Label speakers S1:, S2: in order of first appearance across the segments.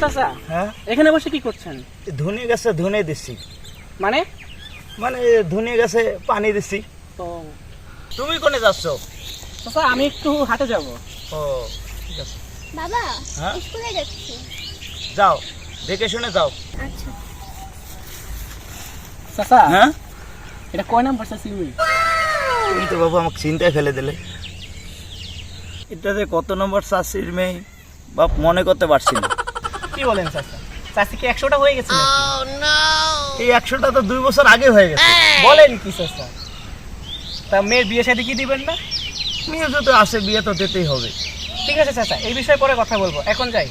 S1: চাচা
S2: হ্যাঁ?
S1: এখানে বসে কি করছেন?
S2: ধুনে গেছে ধুনে দিচ্ছি
S1: মানে?
S2: মানে ধুনে গেছে পানি দিচ্ছি
S1: তো
S2: তুমি কোনে যাচ্ছ?
S1: চাচা আমি একটু হাটে যাব।
S2: ও ঠিক আছে।
S3: বাবা
S2: হ্যাঁ?
S3: স্কুলে যাচ্ছি।
S2: যাও দেখে শুনে যাও।
S3: আচ্ছা।
S1: চাচা
S2: হ্যাঁ?
S1: এটা কয় নাম্বার সিমি
S2: তুমি তো বাবু আমাকে চিন্তায় ফেলে দিলে। এটাতে কত নম্বর চাষির মেয়ে বাপ মনে করতে পারছি না।
S1: কি বলেন চাচা? চাচি কি একশোটা হয়ে গেছে
S2: এই একশোটা তো দুই বছর আগে হয়ে গেছে।
S1: বলেন কি চাচা? তা মেয়ের বিয়ে শাদী কি দিবেন না?
S2: মেয়ে আসে বিয়ে তো দিতেই হবে।
S1: ঠিক আছে চাচা এই বিষয়ে পরে কথা বলব। এখন যাই।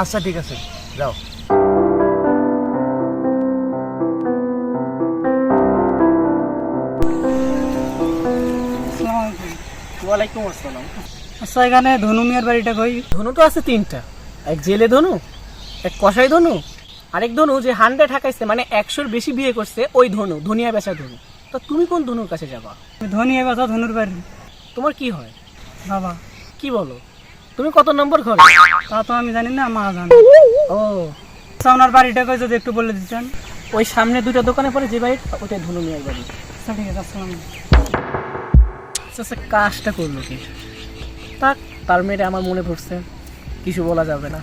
S2: আচ্ছা ঠিক আছে। যাও।
S1: ওয়ালাইকুম আসসালাম।
S4: আচ্ছা এখানে ধনু মিয়ার বাড়িটা কই?
S1: ধনু তো আছে তিনটা। এক জেলে ধনু এক কষাই ধনু আরেক ধনু যে হান্ড্রেড হাঁকাইছে মানে একশোর বেশি বিয়ে করছে ওই ধনু ধনিয়া বেচা ধনু। তা তুমি কোন ধনুর কাছে যাবা?
S4: ধনিয়া বাসা ধনুর বাড়ি।
S1: তোমার কি হয়?
S4: বাবা।
S1: কি বলো? তুমি কত নম্বর ঘর?
S4: তা তো আমি জানি না মা জানে।
S1: ও।
S4: আচ্ছা ওনার বাড়িটা কই যদি একটু বলে দিতেন।
S1: ওই সামনে দুটো দোকানে পরে যে বাড়ি ওটাই ধনু মিয়ার বাড়ি।
S4: আচ্ছা ঠিক আছে আসসালাম
S1: আচ্ছা কাজটা করল কি? তার মেয়েটা আমার মনে পড়ছে কিছু বলা যাবে না।